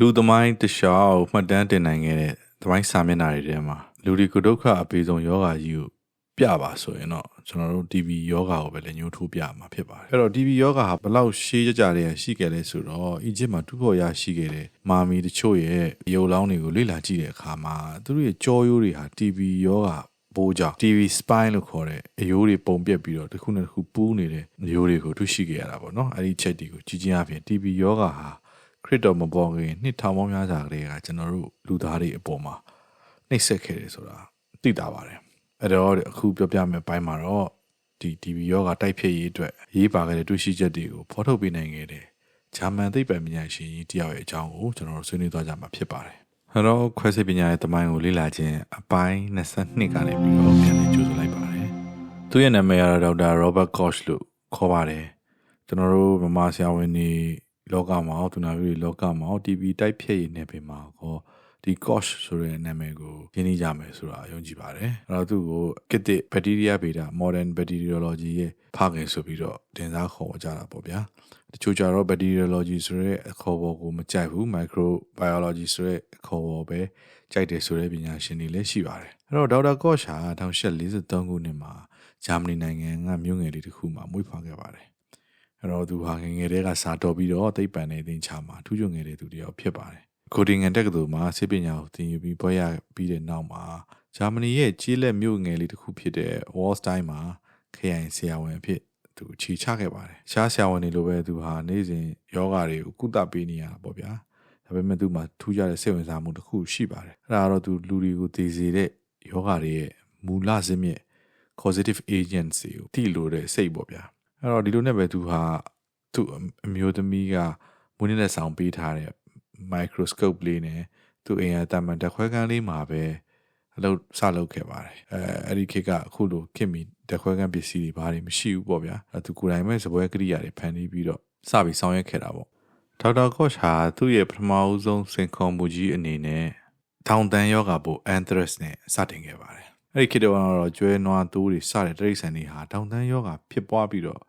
လူသမိုင်းတခြားမှတ်တမ်းတင်နိုင်ခဲ့တဲ့သမိုင်းစာမျက်နှာတွေထဲမှာလူတွေကိုဒုက္ခအပေးဆုံးယောဂကြီးကိုပြပါဆိုရင်တော့ကျွန်တော်တို့ TB ယောဂကိုပဲလည်းညှိုးထိုးပြမှာဖြစ်ပါတယ်အဲ့တော့ TB ယောဂဟာဘလောက်ရှေးကြကြတဲ့ရှိခဲ့လဲဆိုတော့အီဂျစ်မှာတူဖို့ရရှိခဲ့တဲ့မာမီတချို့ရဲ့ရုပ်လောင်းတွေကိုလေ့လာကြည့်တဲ့အခါမှာသူတို့ရဲ့ကြောရိုးတွေဟာ TB ယောဂဘိုးကြောင့် TV spine လို့ခေါ်တဲ့အယိုးတွေပုံပြက်ပြီးတော့တစ်ခုနဲ့တစ်ခုပူးနေတဲ့အယိုးတွေကိုတွေ့ရှိခဲ့ရတာပေါ့နော်အဲ့ဒီချက်တွေကိုကြီးကြီးအပြင် TB ယောဂဟာ ခရစ်တော်မပေါ်ခင်နှစ်ထောင်ပေါင်းများစွာကလေးကကျွန်တော်တို့လူသားတွေအပေါ်မှာနှိပ်စက်ခဲ့တယ်ဆိုတာသိတာပါတယ်အဲ့တော့အခုပြောပြမယ့်ပိုင်းမှာတော့ဒီ TB ယောဂတိုက်ဖြစ်ရေးအတွက်ရေးပါခဲ့တဲ့တွေ့ရှိချက်တွေကိုဖော်ထုတ်ပေးနိုင်ခဲ့တဲ့ဂျာမန်သိပ္ပံပညာရှင်ကြီးတယောက်ရဲ့အကြောင်းကိုကျွန်တော်တို့ဆွေးနွေးသွားကြမှာဖြစ်ပါတယ်ဟယ်လိုခွဲစိတ်ပညာရဲ့တမိုင်းကိုလေ့လာခြင်းအပိုင်း22ကနေပြီးတော့ပြန်လည်ကြိုဆိုလိုက်ပါတယ်။သူရဲ့နာမည်ကတော့ဒေါက်တာ Robert Koch လို့ခေါ်ပါတယ်။ကျွန်တော်တို့မမဆရာဝန်တွေ လောကမှာသူနာပြုတွေလောကမှာ TV တိုက်ဖြည့်ရနေပင်မှာကောဒီ Koch ဆိုတဲ့နာမည်ကိုရင်းနှီးကြမယ်ဆိုတာယုံကြည်ပါတယ်။အဲ့တော့သူ့ကို Kit Bacteria Beta Modern Bacteriology ရဲ့ဖခင်ဆိုပြီးတော့တင်စားခေါ်ကြတာပေါ့ဗျာ။တချို့ကြတော့ bacteriology ဆိုတဲ့အခေါ်အဝေါ်ကိုမကြိုက်ဘူး microbiology ဆိုတဲ့အခေါ်အဝေါ်ပဲကြိုက်တယ်ဆိုတဲ့ပညာရှင်တွေလည်းရှိပါတယ်အဲ့တော့ဒေါက်တာကော့ရှာ1843ခုနှစ်မှာဂျာမနီနိုင်ငံကမြို့ငယ်လေးတစ်ခုမှာမွေးဖွားခဲ့ပါတယ် အဲ့တော့သူဟာငယ်ငယ်တည်းကစာတော်ပြီးတော့သိပ္ပံနဲ့သင်ချာမှာထူးချွန်ငယ်တဲ့သူတစ်ယောက်ဖြစ်ပါတယ်ကိုဒီငန်တက္ကသိုလ်မှာဆေးပညာကိုသင်ယူပြီးဘွဲ့ရပြီးတဲ့နောက်မှာဂျာမနီရဲ့ကြီးလက်မြို့ငယ်လေးတစ်ခုဖြစ်တဲ့ Wallstein မှာခရိုင်ဆရာဝန်အဖြစ်သူခြေချခဲ့ပါတယ်။ရှားဆရာဝန်တွေလိုပဲသူဟာနေ့စဉ်ယောဂတွေကိုကုသပေးနေရတာပေါ့ဗျာ။ဒါပေမဲ့သူ့မှာထူးခြားတဲ့စိတ်ဝင်စားမှုတစ်ခုရှိပါတယ်။အဲဒါကတော့သူလူတွေကိုတည်စေတဲ့ယောဂတွေရဲ့မူလဇစ်မြစ် causative agents ကိုတိလို့တဲ့စိတ်ပေါ့ဗျာ။ အဲတော့ဒီလိုနဲ့ပဲသူဟာသူ့အမျိုးသမီးကမွေးနေ့ဆောင်ပေးထားတဲ့ microscope လေးနဲ့သူ့အိမ်ရတမန်တခွဲကန်းလေးမှာပဲအလုပ်စလုပ်ခဲ့ပါတယ်အဲအဲ့ဒီခေတ်ကအခုလိုခင်မီတခွဲကန်းပစ္စည်းတွေဘာတွေမရှိဘူးပေါ့ဗျာအဲသူကိုယ်တိုင်ပဲစပွဲကရိယာတွေဖန်တီးပြီးတော့စပြီးဆောင်ရွက်ခဲ့တာပေါ့ဒေါက်တာကော့ချာသူ့ရဲ့ပထမဦးဆုံးစင်ခေါ်မှုကြီးအနေနဲ့ထောင်တန်းယောဂပို anthrax နဲ့စတင်ခဲ့ပါတယ်အဲ့ဒီခေတ်တော့ကျွဲနွားသိုးတွေစတဲ့တိရစ္ဆာန်တွေဟာထောင်တန်းယောဂဖြစ်ပွားပြီးတော့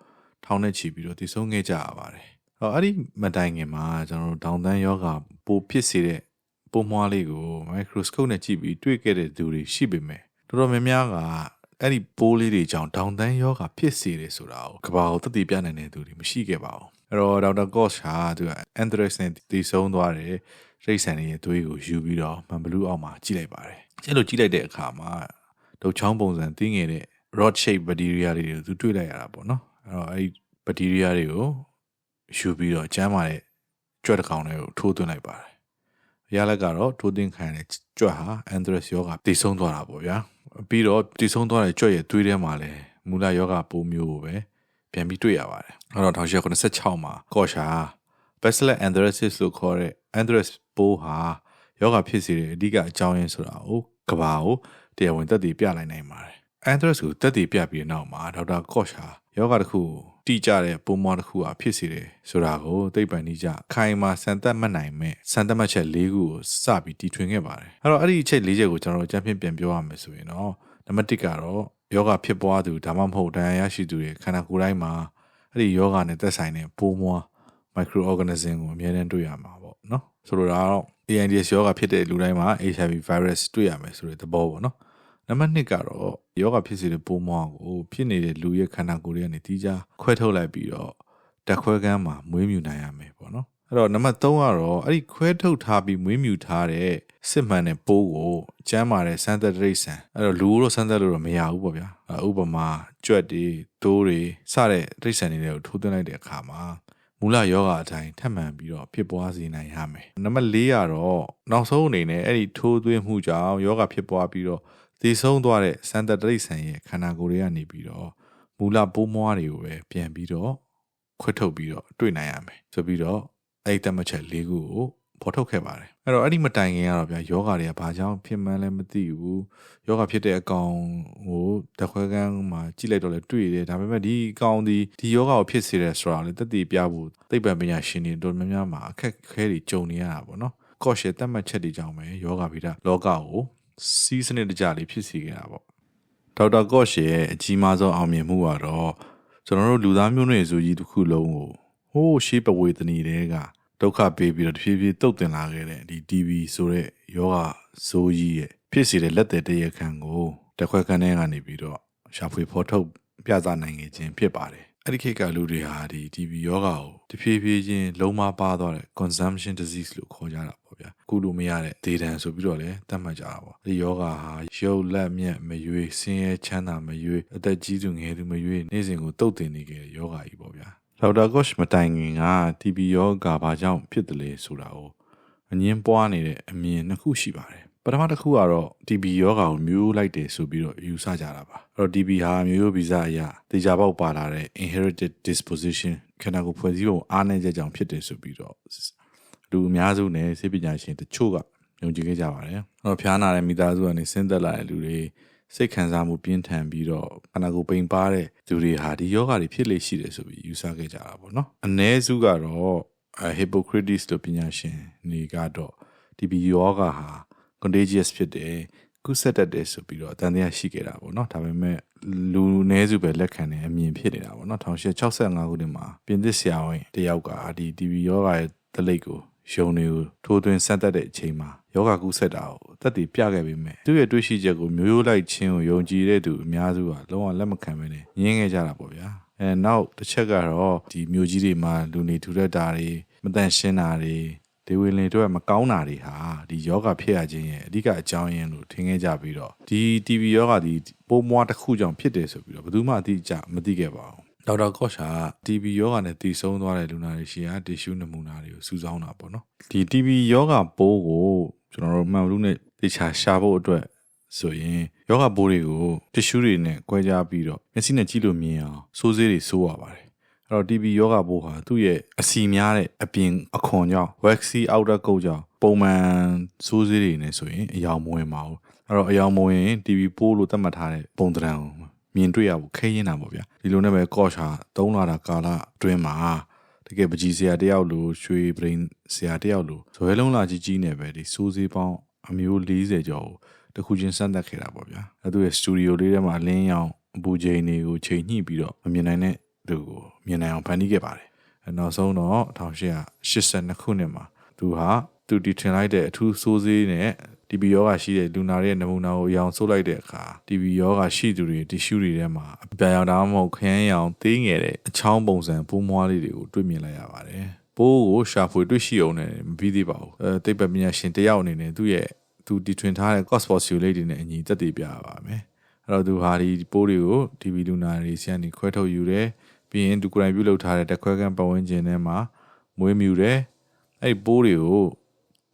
ထောင်နဲ့ချီပြီးတော့တည်ဆုံးခဲ့ကြရပါတယ်အော်အဲ့ဒီမတိုင်ခင်မှာကျွန်တော်တို့ထောင်တန်းယောဂပိုဖြစ်စေတဲ့ပုံမွားလေးကို microscope နဲ့ကြည့်ပြီးတွေ့ခဲ့တဲ့သူတွေရှိပေမဲ့တော်တော်များများကအဲ့ဒီပိုးလေးတွေကြောင့်ဒေါင်တန်းယောဂဖြစ်စေတယ်ဆိုတာကိုကဘာကိုတတိပြနိုင်တဲ့သူတွေမရှိခဲ့ပါဘူးအဲ့တော့ဒေါက်တာကော့ရှာသူက anthrax နဲ့တည်ဆုံးသွားတယ်ရိတ်ဆန်ရဲ့သွေးကိုယူပြီးတော့မန်ဘလူးအောက်မှာကြည့်လိုက်ပါတယ်ကျဲလို့ကြည့်လိုက်တဲ့အခါမှာဒုတ်ချောင်းပုံစံသိငယ်တဲ့ rod shape bacteria တွေကိုသူတွေ့လိုက်ရတာပေါ့နော် အဲ့တော့အဲ့ဒီ bacteria တွေကိုယူပြီးတော့ကျမ်းမာတဲ့ကြွက်တစ်ကောင်တွေကိုထိုးသွင်းလိုက်ပါတယ်ရလက်ကတော့ထိုးသွင်းခံတဲ့ကြွက်ဟာ anthrax ယောဂတည်ဆုံးသွားတာပေါ့ဗျာပြီးတော့တည်ဆုံးသွားတဲ့ကြွက်ရဲ့သွေးထဲမှာလည်းမူလယောဂပိုးမျိုးကိုပဲပြန်ပြီးတွေ့ရပါတယ်အဲ့တော့1996မှာကော့ရှာ bacillus anthracis လို့ခေါ်တဲ့ anthrax ပိုးဟာယောဂဖြစ်စေတဲ့အဓိကအကြောင်းရင်းဆိုတာကိုကဘာကိုတရားဝင်သက်သေပြလိုက်နိုင်ပါတယ် anthrax ကိုသက်သေပြပြီးတဲ့နောက်မှာဒေါက်တာကော့ရှာယောဂတစ်ခုတိကျတဲ့ပုံမွားတစ်ခုဟာဖြစ်စေတယ်ဆိုတာကိုသိပ္ပံနည်းကျခိုင်မာစံသက်မှတ်နိုင်မဲ့စံသက်မှတ်ချက်၄ခုကိုစပြီးတီထွင်ခဲ့ပါတယ်အဲ့တော့အဲ့ဒီအချက်၄ချက်ကိုကျွန်တော်တို့ကြံ့ပြန်ပြန်ပြောရမယ်ဆိုရင်တော့နံပါတ်1ကတော့ယောဂဖြစ်ပွားသူဒါမှမဟုတ်ဒဏ်ရာရရှိသူရဲ့ခန္ဓာကိုယ်တိုင်းမှာအဲ့ဒီယောဂနဲ့သက်ဆိုင်တဲ့ပုံမွား microorganism ကိုအများနဲ့တွေ့ရမှာပေါ့နော်ဆိုလိုတာကတော့ AIDS ယောဂဖြစ်တဲ့လူတိုင်းမှာ HIV virus တွေ့ရမယ်ဆိုတဲ့သဘောပေါ့နော် နံပါတ်2ကတော့ယောဂဖြစ်စေတဲ့ပိုးမွားကိုဖြစ်နေတဲ့လူရဲ့ခန္ဓာကိုယ်တွေကနေတီးခြားခွဲထုတ်လိုက်ပြီးတော့တက်ခွဲကန်းမှာမွေးမြူနိုင်ရမယ်ပေါ့နော်အဲ့တော့နံပါတ်3ကတော့အဲ့ဒီခွဲထုတ်ထားပြီးမွေးမြူထားတဲ့စစ်မှန်တဲ့ပိုးကိုကျမ်းမာတဲ့စမ်းသက်တိရစ္ဆာန်အဲ့တော့လူတို့စမ်းသက်လို့တော့မရဘူးပေါ့ဗျာဥပမာကြွက်တွေဒိုးတွေစတဲ့တိရစ္ဆာန်တွေကိုထိုးသွင်းလိုက်တဲ့အခါမှာမူလယောဂအတိုင်းထပ်မံပြီးတော့ဖြစ်ပွားစေနိုင်ရမယ်နံပါတ်4ကတော့နောက်ဆုံးအနေနဲ့အဲ့ဒီထိုးသွင်းမှုကြောင့်ယောဂဖြစ်ပွားပြီးတော့ သေဆုံးသွားတဲ့စံတတိဆန်ရဲ့ခန္ဓာကိုယ်တွေကနေပြီးတော့မူလပိုးမွားတွေကိုပဲပြန်ပြီးတော့ခွဲထုတ်ပြီးတော့တွေ့နိုင်ရမယ်ဆိုပြီးတော့အဲ့ဒီတမချက်၄ခုကိုဖော်ထုတ်ခဲ့ပါတယ်အဲ့တော့အဲ့ဒီမတိုင်ခင်ကတော့ဗျာယောဂတွေကဘာကြောင့်ဖြစ်မှန်းလည်းမသိဘူးယောဂဖြစ်တဲ့အကောင်ကိုတခွဲကန်းမှာကြည့်လိုက်တော့လည်းတွေ့တယ်ဒါပေမဲ့ဒီအကောင်ဒီဒီယောဂကိုဖြစ်စေတယ်ဆိုတာလည်းတတိပြဖို့သိပ္ပံပညာရှင်တွေတို့များများမှာအခက်ခဲတွေကြုံနေရတာပေါ့နော်ကော့ရှယ်တတ်မှတ်ချက်တွေကြောင့်ပဲယောဂဗိဒလောကကို စီးစနစ်တကျလေးဖြစ်စီခဲ့တာပေါ့ဒေါက်တာကော့ရှ်ရဲ့အကြီးမားဆုံးအောင်မြင်မှုကတော့ကျွန်တော်တို့လူသားမျိုးနွယ်စုကြီးတစ်ခုလုံးကိုဟိုးရှေးပဝေသနီတွေကဒုက္ခပေးပြီးတော့တဖြည်းဖြည်းတုတ်တင်လာခဲ့တဲ့ဒီ TB ဆိုတဲ့ယောဂဆိုးကြီးရဲ့ဖြစ်စေတဲ့လက်သည်တရခန့်ကိုတစ်ခွက်ခန်းထဲကနေပြီးတော့ရှာဖွေဖော်ထုတ်ပြသနိုင်ခဲ့ခြင်းဖြစ်ပါတယ်အဲ့ဒီခေတ်ကလူတွေဟာဒီ TB ယောဂကိုတဖြည်းဖြည်းချင်းလုံးမပါသွားတဲ့ consumption disease လို့ခေါ်ကြတာ ပေါ့ဗျာကုလို့မရတဲ့ဒေဒံဆိုပြီးတော့လည်းသတ်မှတ်ကြတာပေါ့ဒီယောဂဟာရုပ်လက်မျက်မရွေးဆင်းရဲချမ်းသာမရွေးအသက်ကြီးသူငယ်သူမရွေးနေ့စဉ်ကိုတုတ်တင်နေကြတဲ့ယောဂကြီးပေါ့ဗျာဒေါက်တာကော့ရှ်မတိုင်ခင်က TB ယောဂဘာကြောင့်ဖြစ်တယ်လဲဆိုတာကိုအငင်းပွားနေတဲ့အမြင်နှစ်ခုရှိပါတယ်ပထမတစ်ခုကတော့ TB ယောဂါကိုမျိုးလိုက်တယ်ဆိုပြီးတော့ယူဆကြတာပါအဲ့တော့ TB ဟာမျိုးရိုးဗီဇအရာတေချာပေါက်ပါလာတဲ့ inherited disposition ခန္ဓာကိုယ်ဖွဲ့စည်းပုံအားနည်းချက်ကြောင့်ဖြစ်တယ်ဆိုပြီးတော့ လူအများစုနဲ့စိတ်ပညာရှင်တချို့ကယုံကြည်ခဲ့ကြပါတယ်အဲ့တော့ဖျားနာတဲ့မိသားစုကနေဆင်းသက်လာတဲ့လူတွေစိတ်ခံစားမှုပြင်းထန်ပြီးတော့ခန္ဓာကိုယ်ပိန်ပါတဲ့သူတွေဟာဒီယောဂါတွေဖြစ်လေရှိတယ်ဆိုပြီးယူဆခဲ့ကြတာပေါ့နော်အ ਨੇ စုကတော့ Hippocrates လို့ပညာရှင်တွေကတော့ TB ယောဂါဟာ contagious ဖြစ်တယ်ကုဆက်တတ်တယ်ဆိုပြီးတော့အတန်တရားရှိခဲ့တာပေါ့နော်ဒါပေမဲ့လူနည်းစုပဲလက်ခံတယ်အမြင်ဖြစ်နေတာပေါ့နော်1965ခုနှစ်မှာပြင်သစ်ဆရာဝန်တယောက်ကဒီ TB ယောဂရဲ့တလိပ်ကို ယုံတွေကိုထိုးသွင်းဆက်တတ်တဲ့အချိန်မှာယောဂကုဆက်တာကိုတက်တည်ပြခဲ့ပေမဲ့သူ့ရဲ့တွေးရှိချက်ကိုမျိုးရိုးလိုက်ခြင်းကိုယုံကြည်တဲ့သူအများစုကလုံးဝလက်မခံဘဲနဲ့ညင်းခဲ့ကြတာပေါ့ဗျာအဲနောက်တစ်ချက်ကတော့ဒီမျိုးကြီးတွေမှာလူနေထူထပ်တာတွေမတန့်ရှင်းတာတွေဒေဝီလင်တို့ကမကောင်းတာတွေဟာဒီယောဂဖြစ်ရခြင်းရဲ့အဓိကအကြောင်းရင်းလို့ထင်ခဲ့ကြပြီးတော့ဒီ TB ယောဂဒီပိုးမွားတစ်ခုကြောင့်ဖြစ်တယ်ဆိုပြီးတော့ဘယ်သူမှအတိအကျမသိခဲ့ပါဘူး ဒေါက်တာကော့ရှာ TB ယောဂနဲ့တည်ဆုံးသွားတဲ့လူနာတွေရှိရာတီရှူးနမူနာတွေကိုစုဆောင်းတာပေါ့နော်ဒီ TB ယောဂပိုးကိုကျွန်တော်တို့မှန်လို့နဲ့တေချာရှာဖို့အတွက်ဆိုရင်ယောဂပိုးတွေကိုတီရှူးတွေနဲ့꿰ကြပြီးတော့မျက်စိနဲ့ကြည့်လို့မြင်အောင်စိုးစေးတွေစိုးရပါတယ်အဲ့တော့ TB ယောဂပိုးဟာသူ့ရဲ့အစီများတဲ့အပြင်အခွန်ကြောင့် waxy outer coat ကြောင့်ပုံမှန်စိုးစေးတွေနဲ့ဆိုရင်အယောင်မဝင်ပါဘူးအဲ့တော့အယောင်မဝင် TB ပိုးလို့သတ်မှတ်ထားတဲ့ပုံသဏ္ဍာန်ကို မြင်တွေ့ရဖို့ခဲရင်တာပေါ့ဗျာဒီလိုနဲ့ပဲကော့ရှာသုံးလာတာကာလအတွင်းမှာတကယ်ပကြီးဆရာတယောက်လိုရွှေပရင်ဆရာတယောက်လိုဇွဲလုံးလာကြီးကြီးနဲ့ပဲဒီစိုးစေးပေါင်းအမျိုး40ကျော်ကိုတခုချင်းစမ်းသပ်ခဲ့တာပေါ့ဗျာအဲသူရဲ့စတူဒီယိုလေးထဲမှာအလင်းရောင်အပူချိန်တွေကိုချိန်ညှိပြီးတော့မမြင်နိုင်တဲ့သူကိုမြင်နိုင်အောင်ဖန်တီးခဲ့ပါတယ်အဲနောက်ဆုံးတော့1882ခုနှစ်မှာသူဟာသူတီထွင်လိုက်တဲ့အထူးစိုးစေးနဲ့ TB ယောဂရှိတဲ့လူနာတွေရဲ့နမူနာကိုအယောင်ဆိုးလိုက်တဲ့အခါ TB ယောဂရှိသူတွေတီရှူတွေထဲမှာအပြာရောင်ဒါမှမဟုတ်ခရမ်းရောင်သေးငယ်တဲ့အချောင်းပုံစံပိုးမွားလေးတွေကိုတွေ့မြင်လိုက်ရပါတယ်ပိုးကိုရှာဖွေတွေ့ရှိအောင်နဲ့မပြီးသေးပါဘူးအဲတိတ်ပပညာရှင်တယောက်အနေနဲ့သူ့ရဲ့သူတီထွင်ထားတဲ့ cost postulate တွေနဲ့အညီသက်သေပြရပါမယ်အဲ့တော့သူဟာဒီပိုးတွေကို TB လူနာတွေဆီကနေခွဲထုတ်ယူတယ်ပြီးရင်သူကိုယ်တိုင်ပြုလုပ်ထားတဲ့တက်ခွဲခန်းပတ်ဝန်းကျင်ထဲမှာမွေးမြူတယ်အဲ့ပိုးတွေကို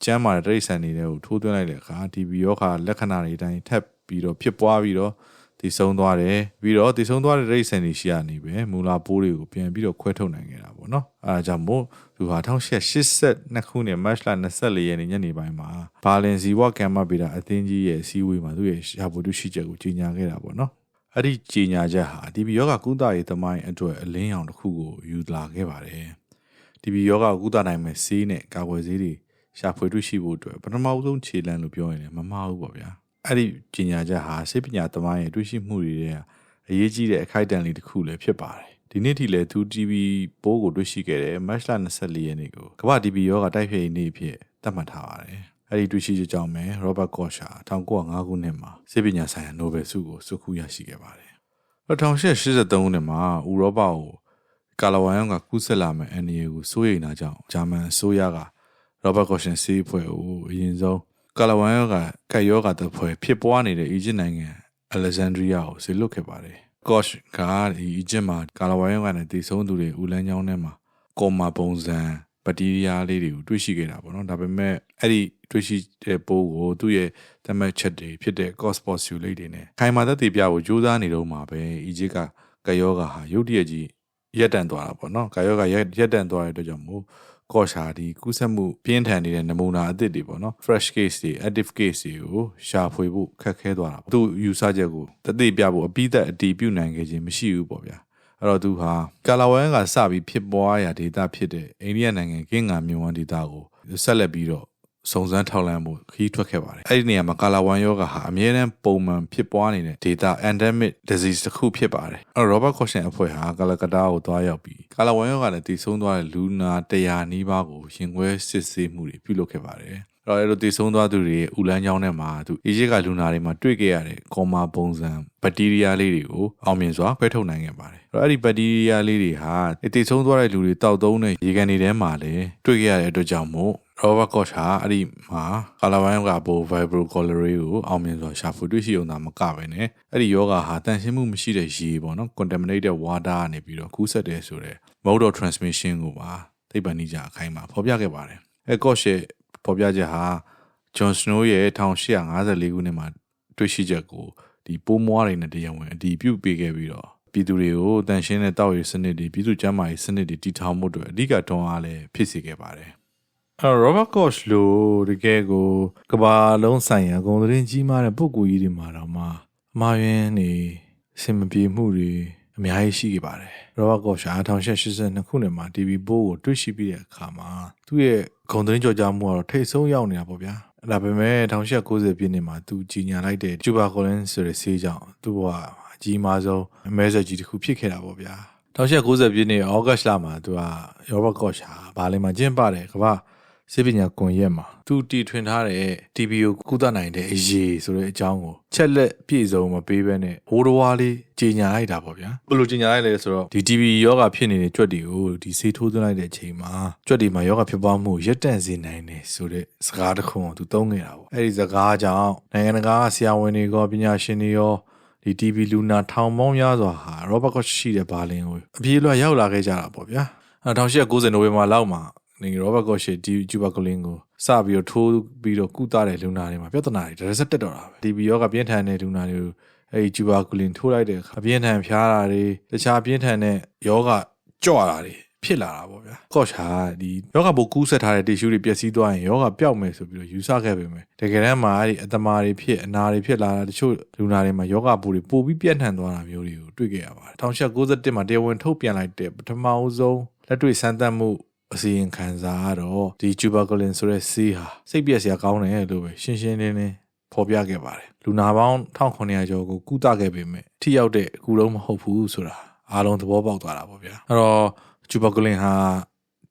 ကျမ်းမာတဲ့တိရစ္ဆာန်တွေတွေကိုထိုးသွင်းလိုက်တဲ့အခါ TB ရောဂါလက္ခဏာတွေအတိုင်းထပ်ပြီးတော့ဖြစ်ပွားပြီးတော့တည်ဆုံးသွားတယ်ပြီးတော့တည်ဆုံးသွားတဲ့တိရစ္ဆာန်တွေရှိရနေပဲမူလာပိုးတွေကိုပြန်ပြီးတော့ခွဲထုတ်နိုင်ခဲ့တာပေါ့နော်အဲဒါကြောင့်မို့သူဟာ1882ခုနှစ်မတ်လ24ရက်နေ့ညနေပိုင်းမှာဘာလင်ဇီဝကမ်မဗေဒအသင်းကြီးရဲ့အစည်းအဝေးမှာသူ့ရဲ့ရှာဖွေတွေ့ရှိချက်ကိုကြေညာခဲ့တာပေါ့နော်အဲ့ဒီကြေညာချက်ဟာ TB ယောဂကုသရေးသမိုင်းအတွက်အလင်းရောင်တစ်ခုကိုယူလာခဲ့ပါတယ်။ TB ယောဂကုသနိုင်မဲ့ဆေးနဲ့ကာကွယ်ဆေးတွေ ရှာဖွေတွေ့ရှိဖို့အတွက်ပထမဆုံးခြေလှမ်းလို့ပြောရင်လည်းမမှားဘူးပေါ့ဗျာ။အဲ့ဒီကြေညာချက်ဟာဆေးပညာသမိုင်းရဲ့တွေ့ရှိမှုတွေရဲ့အရေးကြီးတဲ့အခိုက်အတန့်လေးတစ်ခုလည်းဖြစ်ပါတယ်။ဒီနေ့ထိလည်းသူ TB ပိုးကိုတွေ့ရှိခဲ့တဲ့မတ်လ24ရက်နေ့ကိုကမ္ဘာ TB ယောဂတိုက်ဖျက်ရေးနေ့အဖြစ်သတ်မှတ်ထားပါတယ်။အဲ့ဒီတွေ့ရှိချက်ကြောင့်ပဲ Robert Koch ဟာ1905ခုနှစ်မှာဆေးပညာဆိုင်ရာနိုဘယ်ဆုကိုစုခုရရှိခဲ့ပါတယ်။1883ခုနှစ်မှာဥရောပကိုကာလာဝိုင်ယွန်ကကူးဆက်လာမဲ့အန်နီယကိုစိုးရိမ်တာကြောင့်ဂျာမန်အစိုးရက Robert Koch ဆေးဖွဲ့ကိုအရင်ဆုံးကာလာဝိုင်ယွန်ကကက်ယောဂတဖွဲ့ဖြစ်ပွားနေတဲ့အီဂျစ်နိုင်ငံ Alexandria ကိုဆေလွတ်ခဲ့ပါတယ်။ Koch ကဒီအီဂျစ်မှာကာလာဝိုင်ယွန်ကနေတည်ဆုံးသူတွေဦးလန်းချောင်းထဲမှာကော်မာပုံစံဘက်တီးရီးယားလေးတွေကိုတွေ့ရှိခဲ့တာပေါ့နော်ဒါပေမဲ့အဲ့ဒီတွေ့ရှိတဲ့ပိုးကိုသူ့ရဲ့သတ်မှတ်ချက်တွေဖြစ်တဲ့ cost postulate တွေနဲ့ခိုင်မာသက်သေပြဖို့ကြိုးစားနေတော့မှာပဲအီဂျစ်ကကယောဂါဟာရုတ်တရက်ကြီးရက်တန့်သွားတာပေါ့နော်ကာယောဂါရက်တန့်သွားတဲ့အတွက်ကြောင့်မို့ ကော့ရှာဒီကူးစက်မှုပြင်းထန်နေတဲ့နမူနာအသစ်တွေပေါ့နော် fresh case တွေ active case တွေကိုရှာဖွေဖို့ခက်ခဲသွားတာပေါ့သူယူဆချက်ကိုတသိပြဖို့အပိသက်အတီးပြုတ်နိုင်ခဲ့ခြင်းမရှိဘူးပေါ့ဗျာအဲ့တော့သူဟာကာလာဝမ်ကစပြီးဖြစ်ပွားရာဒေတာဖြစ်တဲ့အိန္ဒိယနိုင်ငံကင်းငါမြဝန်းဒေတာကိုဆက်လက်ပြီးတော့ စုံစမ်းထောက်လှမ်းဖို့ခရီးထွက်ခဲ့ပါတယ်အဲ့ဒီနေရာမှာကာလာဝမ်ယောဂါဟာအမြဲတမ်းပုံမှန်ဖြစ်ပွားနေတဲ့ data endemic disease တစ်ခုဖြစ်ပါတယ်အဲ့တော့ Robert Caution အဖွဲ့ဟာကာလကတာကိုသွားရောက်ပြီးကာလာဝမ်ယောဂါနဲ့တည်ဆုံသွားတဲ့လူနာ100နီးပါးကိုရင်ခွဲစစ်ဆေးမှုတွေပြုလုပ်ခဲ့ပါတယ်တော့အဲ့လိုတည်ဆုံသွားသူတွေဥလန်းချောင်းထဲမှာသူအီဂျစ်ကလူနာတွေမှာတွေ့ခဲ့ရတဲ့ကောမာပုံစံဘက်တီးရီးယားလေးတွေကိုအောင်မြင်စွာခွဲထုတ်နိုင်ခဲ့ပါတယ်။အဲ့တော့အဲ့ဒီဘက်တီးရီးယားလေးတွေဟာတည်ဆုံသွားတဲ့လူတွေတောက်သုံးတဲ့ရေကန်တွေထဲမှာလည်းတွေ့ခဲ့ရတဲ့အတွက်ကြောင့်မို့ Robert Koch ဟာအဲ့ဒီမှာကာလာဝိုင်းကပို vibro cholerae ကိုအောင်မြင်စွာရှာဖွေတွေ့ရှိုံသာမကပဲねအဲ့ဒီယောဂဟာတန်ရှင်းမှုမရှိတဲ့ရေပေါ့နော် contaminated water ကနေပြီးတော့ကူးစက်တယ်ဆိုတဲ့ mode of transmission ကိုပါသိပ္ပံနည်းကြအခိုင်မှာဖော်ပြခဲ့ပါတယ်အဲ Koch ရဲ့ဖော်ပြချက်ဟာ John Snow ရဲ့1854ခုနှစ်မှာတွေ့ရှိချက်ကိုဒီပိုးမွားတွေနဲ့တရားဝင်အတည်ပြုပေးခဲ့ပြီးတော့ပြည်သူတွေကိုတန်ရှင်းတဲ့တောက်ရည်စနစ်တွေပြည်သူ့ကျန်းမာရေးစနစ်တွေတည်ထောင်မှုတွေအဓိကတွန်းအားလည်းဖြစ်စေခဲ့ပါတယ် အဲ Robert Koch လို့တကယ်ကိုကဘာလုံးဆိုင်ရာဂုဏ်သတင်းကြီးမားတဲ့ပုဂ္ဂိုလ်ကြီးတွေမှာတော့မှအမှားယွင်းနေစင်မပြေမှုတွေအများကြီးရှိခဲ့ပါတယ်။ Robert Koch 1882ခုနှစ်မှာ TV ဘိုးကိုတွေ့ရှိပြီးတဲ့အခါမှာသူ့ရဲ့ဂုဏ်သတင်းကြော်ကြားမှုကတော့ထိတ်ဆုံးရောက်နေတာပေါ့ဗျာ။ဒါပေမဲ့1890ပြည့်နှစ်မှာသူကြီးညာလိုက်တဲ့ tuberculin ဆိုတဲ့ဆေးကြောင့်သူ့ဘဝအကြီးမားဆုံးအမဲဆက်ကြီးတစ်ခုဖြစ်ခဲ့တာပေါ့ဗျာ။1890ပြည့်နှစ်ဩဂတ်လမှာသူက Robert Koch ဟာဘာလင်မှာကျင်းပတဲ့ကမ္ဘာ စေပညာကွန်ရက်မှာသူတီထွင်ထားတဲ့ TB ကိုကုသနိုင်တဲ့အရေးဆိုတဲ့အကြောင်းကိုချက်လက်ပြည့်စုံမပေးဘဲနဲ့ဟိုးတော်ဝါလေးကြီးညာလိုက်တာပေါ့ဗျာဘယ်လိုကြီးညာလိုက်လဲဆိုတော့ဒီ TB ယောဂဖြစ်နေတဲ့ကြွက်တွေကိုဒီဆေးထိုးသွင်းလိုက်တဲ့အချိန်မှာကြွက်တွေမှာယောဂဖြစ်ပွားမှုရပ်တန့်စေနိုင်တယ်ဆိုတဲ့စကားတစ်ခုကိုသူသုံးခဲ့တာပေါ့အဲ့ဒီစကားကြောင့်နိုင်ငံတကာဆရာဝန်တွေရောပညာရှင်တွေရောဒီ TB လူနာထောင်ပေါင်းများစွာဟာ Robert Koch ရှိတဲ့ဘာလင်ကိုအပြေးလွှတ်ရောက်လာခဲ့ကြတာပေါ့ဗျာ1890နိုဝင်ဘာလောက်မှာ နေ Robert Koch ရဲ့ဒီဂျူဘာကလင်ကိုစပြီးတော့ထိုးပြီးတော့ကုသတဲ့လူနာတွေမှာပြဿနာတွေဒါရက်တက်တော့တာပဲ TB ယောဂပြင်းထန်တဲ့လူနာတွေကိုအဲဒီဂျူဘာကလင်ထိုးလိုက်တဲ့အခါပြင်းထန်ဖျားတာတွေတခြားပြင်းထန်တဲ့ယောဂကြွတာတွေဖြစ်လာတာပေါ့ဗျာကော့ချာဒီယောဂဘိုကူးဆက်ထားတဲ့တီရှူတွေပျက်စီးသွားရင်ယောဂပျောက်မယ်ဆိုပြီးတော့ယူဆခဲ့ပေမဲ့တကယ်တမ်းမှာအဲ့ဒီအတမာတွေဖြစ်အနာတွေဖြစ်လာတာတချို့လူနာတွေမှာယောဂဘိုတွေပိုပြီးပြန့်နှံ့သွားတာမျိုးတွေကိုတွေ့ခဲ့ရပါတယ်1991မှာတရားဝင်ထုတ်ပြန်လိုက်တဲ့ပထမအဆုံးလက်တွေ့စမ်းသပ်မှု အစီရင်ခံစာကတော့ဒီ tuberculin ဆိုတဲ့ဆေးဟာစိတ်ပြည့်စရာကောင်းတယ်လို့ပဲရှင်းရှင်းလင်းလင်းဖော်ပြခဲ့ပါတယ်လူနာပေါင်း1900ကျော်ကိုကုသခဲ့ပေမဲ့ထိရောက်တဲ့အခုလုံးမဟုတ်ဘူးဆိုတာအားလုံးသဘောပေါက်သွားတာပေါ့ဗျာအဲ့တော့ tuberculin ဟာ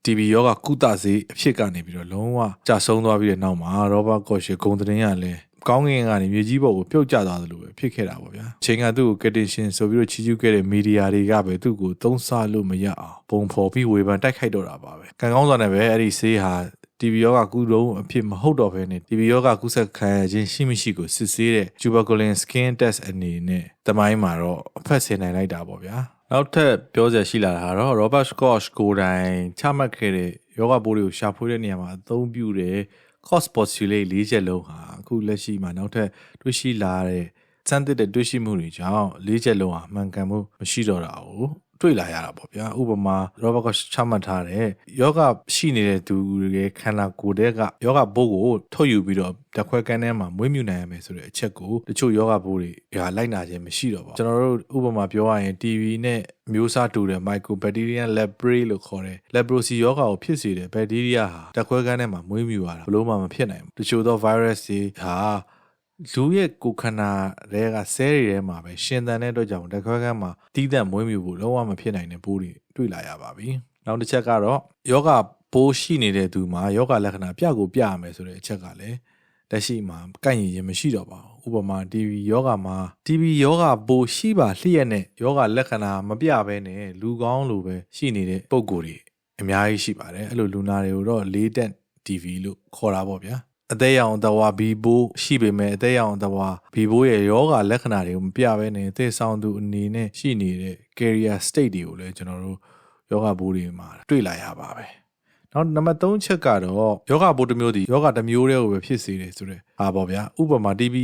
TB ယောဂကုသဆေးအဖြစ်ကနေပြီးတော့လုံးဝကြာဆုံးသွားပြီးတဲ့နောက်မှာ Robert Koch ဂုံသတင်းရလဲ ကောင်းကင်ကနေမြေကြီးပေါ်ကိုပြုတ်ကျသွားသလိုပဲဖြစ်ခဲ့တာပေါ့ဗျာချိန်ကသူ့ကိုကက်တင်ရှင်ဆိုပြီးတော့ချီးကျူးခဲ့တဲ့မီဒီယာတွေကပဲသူ့ကိုသုံးဆလို့မရအောင်ပုံဖော်ပြီးဝေဖန်တိုက်ခိုက်တော့တာပါပဲကံကောင်းစွာနဲ့ပဲအဲ့ဒီဆေးဟာ TB ယောဂကုလုံးအဖြစ်မဟုတ်တော့ဘဲနဲ့ TB ယောဂကုဆက်ခံရခြင်းရှိမရှိကိုစစ်ဆေးတဲ့ tuberculin skin test အနေနဲ့တမိုင်းမှာတော့အဖက်ဆင်နိုင်လိုက်တာပေါ့ဗျာနောက်ထပ်ပြောစရာရှိလာတာကတော့ Robert Scott ကိုတိုင်ချမှတ်ခဲ့တဲ့ ယောဂပိုးတွေကိုရှာဖွေတဲ့နေရာမှာအသုံးပြုတဲ့ cost postulate ၄ချက်လုံးဟာအခုလက်ရှိမှာနောက်ထပ်တွေ့ရှိလာတဲ့စမ်းသစ်တဲ့တွေ့ရှိမှုတွေကြောင့်၄ချက်လုံးဟာမှန်ကန်မှုမရှိတော့တာကို တွေ့လာရတာပေါ့ဗျာဥပမာ Robert Koch ချမှတ်ထားတဲ့ယောဂရှိနေတဲ့သူတွေခန္ဓာကိုယ်တဲ့ကယောဂဘိုးကိုထုတ်ယူပြီးတော့တက်ခွဲကန်းထဲမှာမွေးမြူနိုင်ရမယ်ဆိုတဲ့အချက်ကိုတချို့ယောဂဘိုးတွေဟာလိုက်နာခြင်းမရှိတော့ပါဘူးကျွန်တော်တို့ဥပမာပြောရရင် TB နဲ့မျိုးစားတူတဲ့ Mycobacterium leprae လို့ခေါ်တဲ့ leprosy ယောဂကိုဖြစ်စေတဲ့ bacteria ဟာတက်ခွဲကန်းထဲမှာမွေးမြူရတာဘလို့မှမဖြစ်နိုင်ဘူးတချို့သော virus တွေဟာ လူရဲ့ကိုခန္ဓာတွေကဆဲတွေထဲမှာပဲရှင်သန်တဲ့အတွက်ကြောင့်တခွဲကန်းမှာတီးသန့်မွေးမြူဖို့လုံးဝမဖြစ်နိုင်တဲ့ပိုးတွေတွေ့လာရပါပြီ။နောက်တစ်ချက်ကတော့ယောဂပိုးရှိနေတဲ့သူမှာယောဂလက္ခဏာပြကိုပြရမယ်ဆိုတဲ့အချက်ကလည်းလက်ရှိမှာကန့်ရင်ရင်မရှိတော့ပါဘူး။ဥပမာ TB ယောဂမှာ TB ယောဂပိုးရှိပါလျှက်နဲ့ယောဂလက္ခဏာမပြဘဲနဲ့လူကောင်းလိုပဲရှိနေတဲ့ပုံကိုယ်တွေအများကြီးရှိပါတယ်။အဲ့လိုလူနာတွေကိုတော့လေးတက် TV လို့ခေါ်တာပေါ့ဗျာ။ အသေးရောင်သဝါဘီဘိုးရှိပေမဲ့အသေးရောင်သဝါဘီဘိုးရဲ့ယောဂလက္ခဏာတွေကိုမပြဘဲနဲ့သေဆောင်သူအနေနဲ့ရှိနေတဲ့ carrier state တွေကိုလည်းကျွန်တော်တို့ယောဂဘိုးတွေမှာတွေ့လာရပါပဲ နောက်နံပါတ်3ချက်ကတော့ယောဂဘိုးတစ်မျိုးဒီယောဂတစ်မျိုးတည်းကိုပဲဖြစ်စေတယ်ဆိုတော့ဟာပေါ့ဗျာဥပမာ TB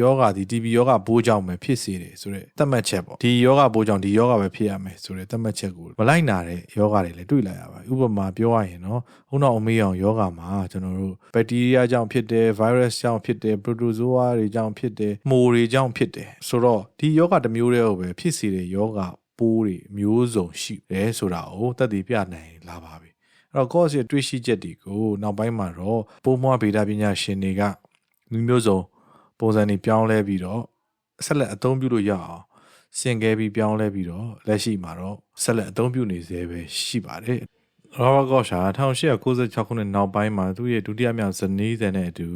ယောဂဒီ TB ယောဂဘိုးကြောင့်ပဲဖြစ်စေတယ်ဆိုတော့သတ်မှတ်ချက်ပေါ့ဒီယောဂဘိုးကြောင့်ဒီယောဂပဲဖြစ်ရမယ်ဆိုတော့သတ်မှတ်ချက်ကိုမလိုက်နာတဲ့ယောဂတွေလည်းတွေ့လာရပါတယ်ဥပမာပြောရရင်နော်ဥနောက်အမေးအောင်ယောဂမှာကျွန်တော်တို့ဘက်တီးရီးယားကြောင့်ဖြစ်တယ် virus ကြောင့်ဖြစ်တယ် protozoa တွေကြောင့်ဖြစ်တယ်မှိုတွေကြောင့်ဖြစ်တယ်ဆိုတော့ဒီယောဂတစ်မျိုးတည်းကိုပဲဖြစ်စေတဲ့ယောဂပိုးတွေမျိုးစုံရှိတယ်ဆိုတာကိုသက်သေပြနိုင်လာပါပြီအဲ့ တော့ course ရဲ့တွေးရှိချက်တွေကိုနောက်ပိုင်းမှာတော့ပိုးမွားဗေဒပညာရှင်တွေကမျိုးမျိုးစုံပုံစံတွေပြောင်းလဲပြီးတော့ဆက်လက်အသုံးပြုလို့ရအောင်စင်ကဲပြီးပြောင်းလဲပြီးတော့လက်ရှိမှာတော့ဆက်လက်အသုံးပြုနေသေးပဲရှိပါတယ်ရောဘတ်ကော့ရှာ1896ခုနှစ်နောက်ပိုင်းမှာသူ့ရဲ့ဒုတိယမြောက်ဇနီးစံနဲ့အတူ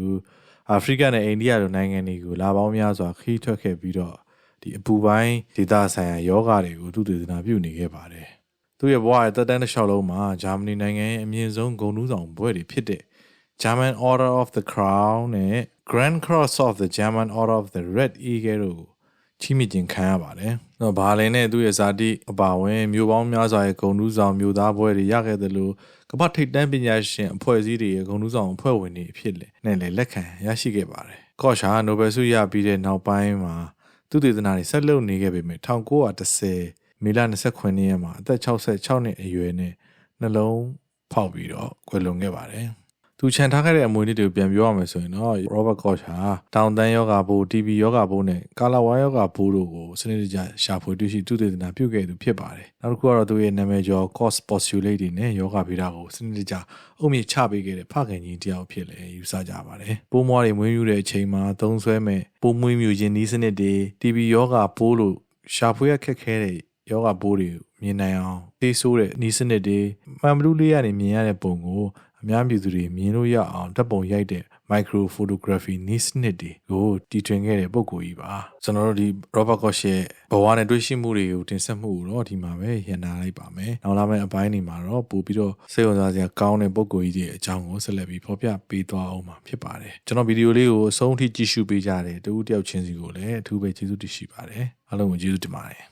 အာဖရိကနဲ့အိန္ဒိယလိုနိုင်ငံတွေကိုလာပေါင်းများစွာခီးထွက်ခဲ့ပြီးတော့ဒီအပူပိုင်းဒေသဆိုင်ရာယောဂတွေကိုသူသေသနာပြုနေခဲ့ပါတယ်။ သူ့ရဲ့ဘဝရဲ့တက်တန်းတစ်လျှောက်လုံးမှာဂျာမနီနိုင်ငံရဲ့အမြင့်ဆုံးဂုဏ်ထူးဆောင်ဘွဲ့တွေဖြစ်တဲ့ German Order of the Crown နဲ့ Grand Cross of the German Order of the Red Eagle တို့ကိုချီးမြှင့်ခြင်းခံရပါတယ်။တော့ဘာလင်နဲ့သူ့ရဲ့ဇာတိအပါအဝင်မျိုးပေါင်းများစွာရဲ့ဂုဏ်ထူးဆောင်မျိုးသားဘွဲတွေရခဲ့တယ်လို့ကမ္ဘာထိပ်တန်းပညာရှင်အဖွဲ့အစည်းတွေရဲ့ဂုဏ်ထူးဆောင်အဖွဲ့ဝင်တွေအဖြစ်လေနဲ့လည်းလက်ခံရရှိခဲ့ပါတယ်။ကော့ရှာနိုဘယ်ဆုရပြီးတဲ့နောက်ပိုင်းမှာသူတည်တနာတွေဆက်လုပ်နေခဲ့ပေမဲ့1910 မေလ29ရက်မှာအသက်66နှစ်အရွယ်နဲ့နှလုံးဖောက်ပြီးတော့ကွယ်လွန်ခဲ့ပါတယ်။သူခြံထားခဲ့တဲ့အမွေနှစ်တွေကိုပြန်ပြောရမယ်ဆိုရင်တော့ Robert Koch ဟာတောင်တန်းယောဂါဘိုး TB ယောဂါဘိုးနဲ့ကာလာဝါယောဂါဘိုးတို့ကိုစနစ်တကျရှာဖွေတွေ့ရှိသူတေသနာပြုခဲ့သူဖြစ်ပါတယ်။နောက်တစ်ခုကတော့သူရဲ့နာမည်ကျော် Koch postulate တွေနဲ့ယောဂဗေဒကိုစနစ်တကျအုံမြင့်ချပေးခဲ့တဲ့ဖခင်ကြီးတယောက်ဖြစ်လေယူဆကြပါတယ်။ပိုးမွားတွေမွေးမြူတဲ့အချိန်မှာသုံးဆွဲမဲ့ပိုးမွေးမြူခြင်းနည်းစနစ်တွေ TB ယောဂါဘိုးလို့ရှာဖွေရခက်ခဲတဲ့ ယောဂဘိုးတွေမြင်နိုင်အောင်သိဆိုးတဲ့နီးစနစ်တွေမှန်ဘလူးလေးကနေမြင်ရတဲ့ပုံကိုအများပြည်သူတွေမြင်လို့ရအောင်ဓာတ်ပုံရိုက်တဲ့ micro photography နီးစနစ်တွေကိုတီထွင်ခဲ့တဲ့ပုံကိုကြီးပါကျွန်တော်တို့ဒီ Robert Koch ရဲ့ဘဝနဲ့တွေ့ရှိမှုတွေကိုတင်ဆက်မှုကိုတော့ဒီမှာပဲရန်နာလိုက်ပါမယ်နောက်လာမယ့်အပိုင်းတွေမှာတော့ပို့ပြီးတော့စိတ်ဝင်စားစရာကောင်းတဲ့ပုံကိုကြီးတွေအကြောင်းကိုဆက်လက်ပြီးဖော်ပြပေးသွားအောင်မှာဖြစ်ပါတယ်ကျွန်တော်ဗီဒီယိုလေးကိုအဆုံးထိကြည့်ရှုပေးကြတဲ့တူတယောက်ချင်းစီကိုလည်းအထူးပဲကျေးဇူးတင်ရှိပါတယ်အားလုံးကိုကျေးဇူးတင်ပါတယ်